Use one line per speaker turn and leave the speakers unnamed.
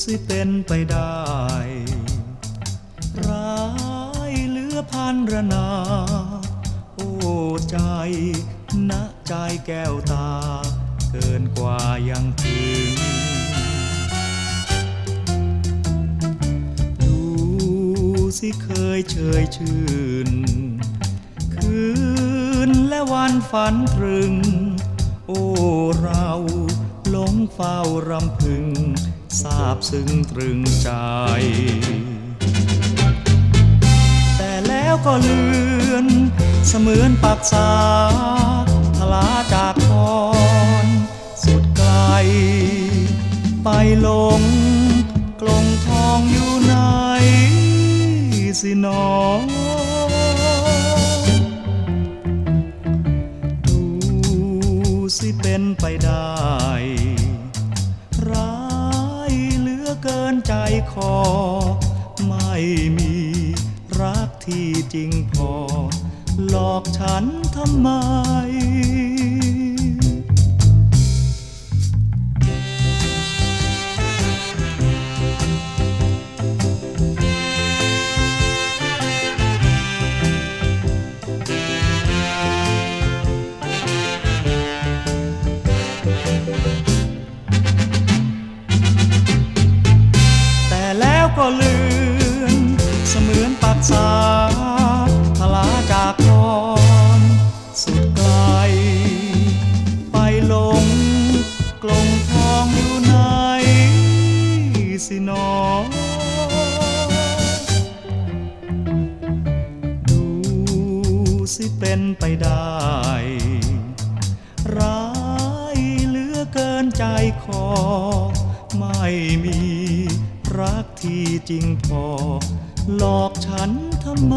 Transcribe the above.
สิเป็นไปได้ ร้ายเหลือพันรนา โอ้ใจนะใจแก้วตา เกินกว่ายังถึง ดูสิเคยเชยชื่น คืนและวันฝันตรึง โอ้เรา หลงเฝ้ารำพึงทราบซึ้งตรึงใจ แต่แล้วก็เลือน เสมือนปักษาทลาจากพรสุดไกล ไปหลงกลงทองอยู่ไหนสิหนอดูสิเป็นไปได้ คอ ไม่มีรักที่จริงพอ หลอกฉันทำไม แล้วก็เลือนเสมือนปักษาทลาจากพรสุดไกล ไปลงกลงทองอยู่ไหนสินอดูสิเป็นไปได้ร้ายเหลือเกินใจคอไม่มี รักที่จริงพอ หลอกฉันทำไม